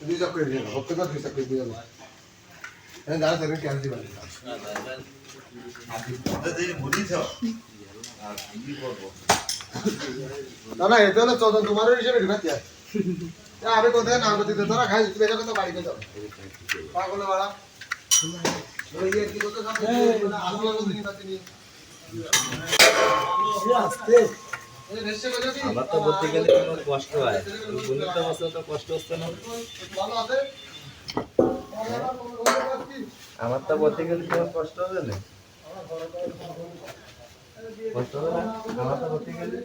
দুই চাক করে দিয়ে ভক্ত করে দুই চাক করে দিয়ে হ্যাঁ দাঁড়া থাকবেন কেন দিবেন না না এটা হলো চোদন তোমারও হিসেবে ঢুকাতে আমি কোথায় না করতে তোরা খাই তুই এটা কথা বাড়িতে যাও পাগল বাড়া ওই আমার তো বলতে গেলে কোনো কষ্ট হয়। গণিত তো কষ্ট হচ্ছে না। আমার তো বলতে গেলে তোমার কষ্ট হবে না। কষ্ট হবে না? আমার তো বলতে গেলে?